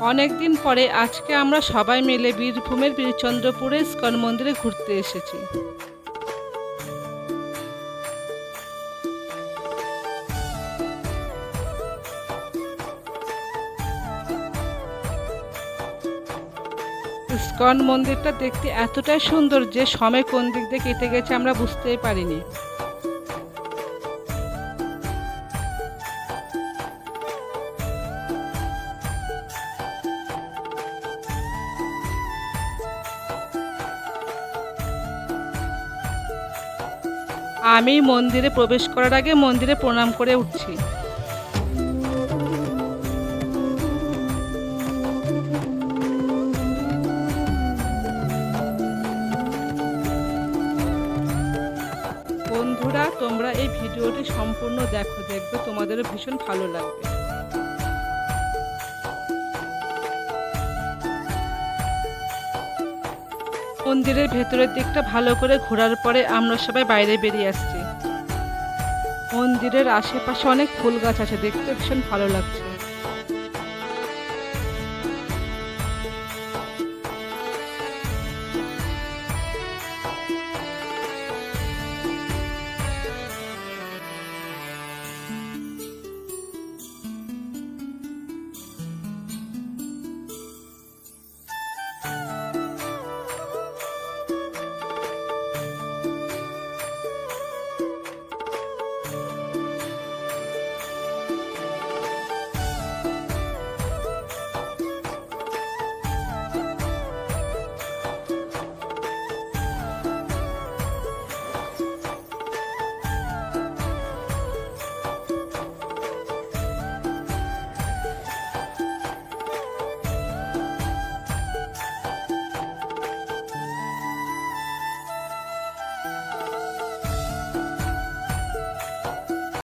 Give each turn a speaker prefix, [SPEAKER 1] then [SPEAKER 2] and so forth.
[SPEAKER 1] অনেক দিন পরে আজকে আমরা সবাই মিলে বীরভূমের বীরচন্দ্রপুরে ইস্কন মন্দিরে ঘুরতে এসেছি। ইস্কন মন্দিরটা দেখতে এতটাই সুন্দর যে সময় কোন দিক দিয়ে কেটে গেছে আমরা বুঝতেই পারিনি। আমি মন্দিরে প্রবেশ করার আগে মন্দিরে প্রণাম করে উঠছি। বন্ধুরা, তোমরা এই ভিডিওটি সম্পূর্ণ দেখো, দেখবে তোমাদেরও ভীষণ ভালো লাগবে। মন্দিরের ভেতরের দিকটা ভালো করে ঘোরার পরে আমরা সবাই বাইরে বেরিয়ে আসছি। মন্দিরের আশেপাশে অনেক ফুল গাছ আছে, দেখতে ভীষণ ভালো লাগছে।